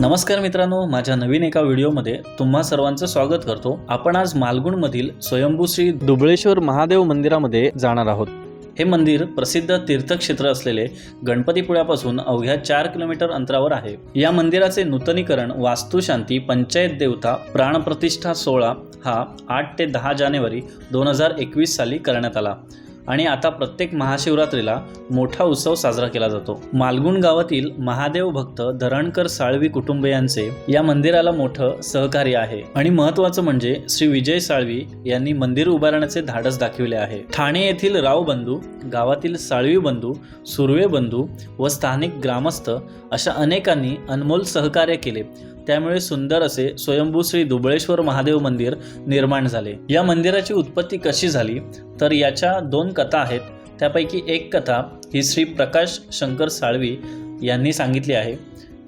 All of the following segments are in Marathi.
नमस्कार मित्रांनो माझ्या नवीन एका व्हिडिओमध्ये तुम्हा सर्वांचं स्वागत करतो. आपण आज मालगुणमधील स्वयंभू श्री दुबळेश्वर महादेव मंदिरामध्ये जाणार आहोत. हे मंदिर प्रसिद्ध तीर्थक्षेत्र असलेले गणपतीपुळ्यापासून अवघ्या चार किलोमीटर अंतरावर आहे. या मंदिराचे नूतनीकरण वास्तुशांती पंचायत देवता प्राणप्रतिष्ठा सोहळा हा आठ ते दहा जानेवारी दोन हजार एकवीस साली करण्यात आला. आणि आता प्रत्येक महाशिवरात्रीला मोठा उत्सव साजरा केला जातो. मालगुण गावातील महादेव भक्त धरणकर साळवी कुटुंबियांचे या मंदिराला मोठं सहकार्य आहे. आणि महत्वाचं म्हणजे श्री विजय साळवी यांनी मंदिर उभारण्याचे धाडस दाखविले आहे. ठाणे येथील राव बंधू गावातील साळवी बंधू सुर्वे बंधू व स्थानिक ग्रामस्थ अशा अनेकांनी अनमोल सहकार्य केले. त्यामुळे सुंदर असे स्वयंभू श्री दुबळेश्वर महादेव मंदिर निर्माण झाले. या मंदिराची उत्पत्ती कशी झाली? तर याच्या दोन कथा आहेत. त्यापैकी एक कथा ही श्री प्रकाश शंकर साळवी यांनी सांगितली आहे.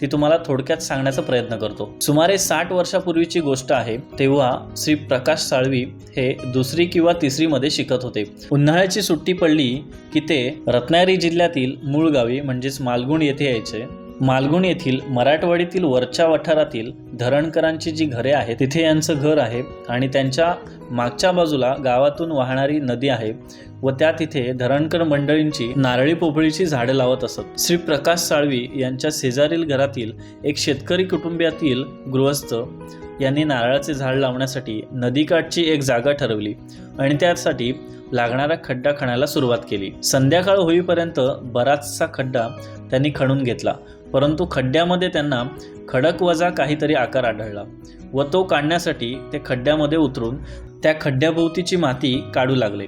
ती तुम्हाला थोडक्यात सांगण्याचा प्रयत्न करतो. सुमारे साठ वर्षापूर्वीची गोष्ट आहे. तेव्हा श्री प्रकाश साळवी हे दुसरी किंवा तिसरीमध्ये शिकत होते. उन्हाळ्याची सुट्टी पडली की ते रत्नागिरी जिल्ह्यातील मूळ गावी म्हणजेच मालगुण येथे यायचे. मालगुण येथील मराठवाडीतील वरच्या वठारातील धरणकरांची जी घरे आहेत तिथे यांचं घर आहे आणि त्यांच्या मागच्या बाजूला गावातून वाहणारी नदी आहे व त्या तिथे धरणकर मंडळींची नारळी पोपळीची झाडं लावत असत. श्री प्रकाश साळवी यांच्या शेजारील घरातील एक शेतकरी कुटुंबियातील गृहस्थ यांनी नारळाचे झाड लावण्यासाठी नदीकाठची एक जागा ठरवली आणि त्यासाठी लागणारा खड्डा खणायला सुरुवात केली. संध्याकाळ होईपर्यंत बराचसा खड्डा त्यांनी खणून घेतला. परंतु खड्ड्यामध्ये त्यांना खडक वजा काहीतरी आकार आढळला व तो काढण्यासाठी ते खड्ड्यामध्ये उतरून त्या खड्ड्याभोवतीची माती काढू लागले.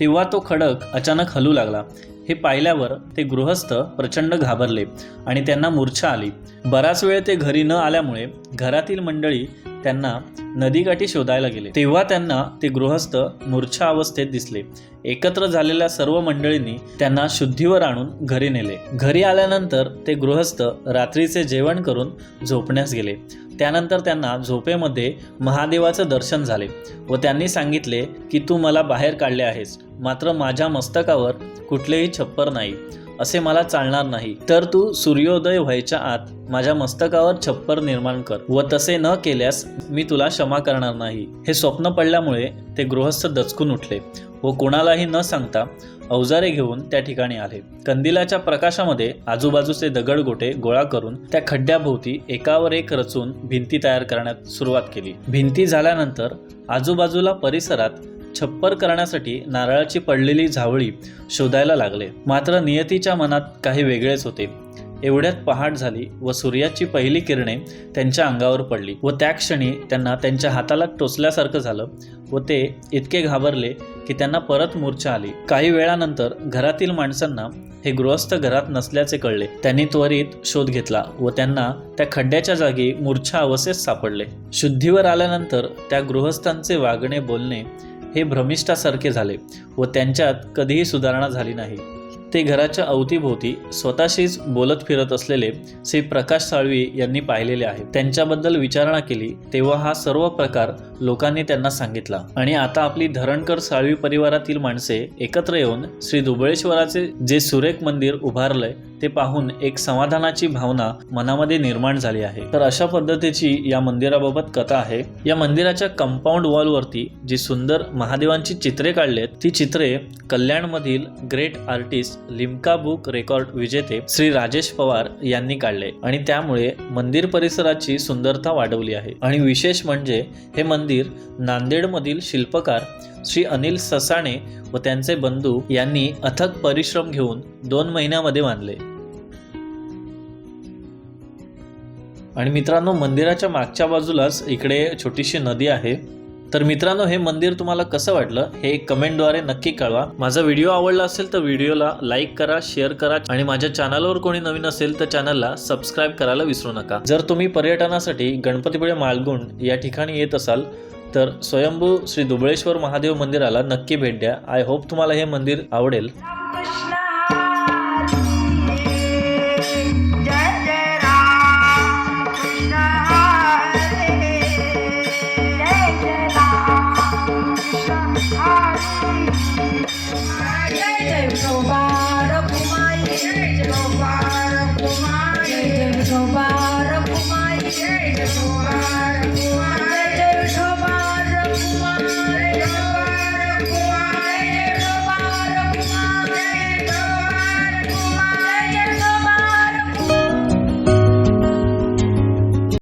तेव्हा तो खडक अचानक हलू लागला. हे पाहिल्यावर ते गृहस्थ प्रचंड घाबरले आणि त्यांना मूर्छा आली. बराच वेळ ते घरी न आल्यामुळे घरातील मंडळी त्यांना नदीकाठी शोधायला गेले. तेव्हा त्यांना ते गृहस्थ मूर्छा अवस्थेत दिसले. एकत्र झालेल्या सर्व मंडळींनी त्यांना शुद्धीवर आणून घरी नेले. घरी आल्यानंतर ते गृहस्थ रात्रीचे जेवण करून झोपण्यास गेले. त्यानंतर त्यांना झोपेमध्ये महादेवाचं दर्शन झाले व त्यांनी सांगितले की तू मला बाहेर काढले आहेस. मात्र माझ्या मस्तकावर कुठलेही छप्पर नाही. असे मला चालणार नाही. तर तू सूर्योदय व्हायच्या आत माझ्या मस्तकावर छप्पर निर्माण कर व तसे न केल्यास मी तुला क्षमा करणार नाही. हे स्वप्न पडल्यामुळे ते गृहस्थ दचकून उठले व कोणालाही न सांगता अवजारे घेऊन त्या ठिकाणी आले. कंदिलाच्या प्रकाशामध्ये आजूबाजूचे दगडगोटे गोळा करून त्या खड्ड्याभोवती एकावर एक रचून भिंती तयार करण्यात सुरुवात केली. भिंती झाल्यानंतर आजूबाजूला परिसरात छप्पर करण्यासाठी नारळाची पडलेली झावळी शोधायला लागले. मात्र नियतीच्या मनात काही वेगळेच होते. एवढ्यात पहाट झाली व सूर्याची पहिली किरणे त्यांच्या अंगावर पडली व त्या क्षणी त्यांना त्यांच्या हाताला टोचल्यासारखं झालं व ते इतके घाबरले की त्यांना परत मूर्छा आली. काही वेळानंतर घरातील माणसांना हे गृहस्थ घरात नसल्याचे कळले. त्यांनी त्वरित शोध घेतला व त्यांना त्या खड्ड्याच्या जागी मूर्छा अवस्थेत सापडले. शुद्धीवर आल्यानंतर त्या गृहस्थांचे वागणे बोलणे हे भ्रमिष्ठासारखे झाले व त्यांच्यात कधीही सुधारणा झाली नाही. ते घराच्या अवतीभोवती स्वतःशीच बोलत फिरत असलेले श्री प्रकाश साळवी यांनी पाहिलेले आहे. त्यांच्याबद्दल विचारणा केली तेव्हा हा सर्व प्रकार लोकांनी त्यांना सांगितला. आणि आता आपली धरणकर साळवी परिवारातील माणसे एकत्र येऊन श्री दुबळेश्वराचे जे सुरेख मंदिर उभारलंय ते पाहून एक समाधानाची भावना मनामध्ये निर्माण झाली आहे. तर अशा पद्धतीची या मंदिराबाबत कथा आहे. या मंदिराच्या कंपाऊंड वॉलवरती जी सुंदर महादेवांची चित्रे काढलेत ती चित्रे कल्याणमधील great artist Limca book record विजेते श्री राजेश पवार यांनी काढले. आणि त्यामुळे मंदिर परिसराची सुंदरता वाढवली आहे. आणि विशेष म्हणजे हे मंदिर नांदेडमधील शिल्पकार श्री अनिल ससाणे व त्यांचे बंधू यांनी अथक परिश्रम घेऊन दोन महिन्यामध्ये बांधले. आणि मित्रांनो मंदिराच्या मागच्या बाजूलाच इकडे छोटीशी नदी आहे. तर मित्रांनो हे मंदिर तुम्हाला कसं वाटलं हे कमेंटद्वारे नक्की कळवा. माझा व्हिडिओ आवडला असेल तर व्हिडिओला लाईक करा शेअर करा आणि माझ्या चॅनलवर कोणी नवीन असेल तर चॅनलला सबस्क्राईब करायला विसरू नका. जर तुम्ही पर्यटनासाठी गणपतीपुळे मालगुंड या ठिकाणी येत असाल तर स्वयंभू श्री दुबळेश्वर महादेव मंदिराला नक्की भेट द्या. आय होप तुम्हाला हे मंदिर आवडेल.